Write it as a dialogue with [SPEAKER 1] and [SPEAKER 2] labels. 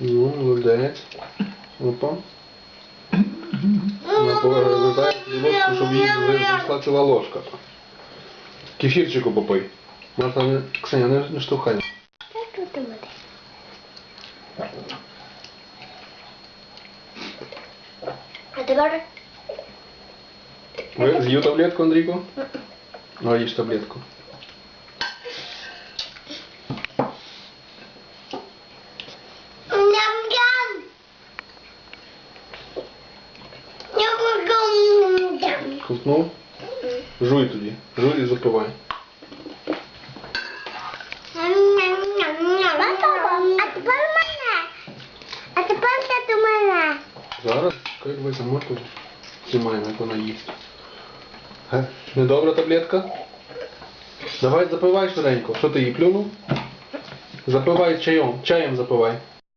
[SPEAKER 1] Ну, молодець. Опа. Вона повертає ложку, щоб їй зайшла ціла ложка. Кефірчику попий. Марта, не, Ксеня, не, не штовхай.
[SPEAKER 2] Так тут у мене. А тепер
[SPEAKER 1] Ви з'їв таблетку, Андрійко? Ну, а їж таблетку. Ковтнув? Жуй тоді. Жуй і запивай.
[SPEAKER 2] Ням-ням-ням-ням. А тепер мене. А тепер це до мене.
[SPEAKER 1] Зараз, як ви замотили, знімаємо, як вона їсть. Ге? Недобра таблетка? Давай запивай швиденько. Що ти її плюнув? Запивай чайом. Чаєм запивай.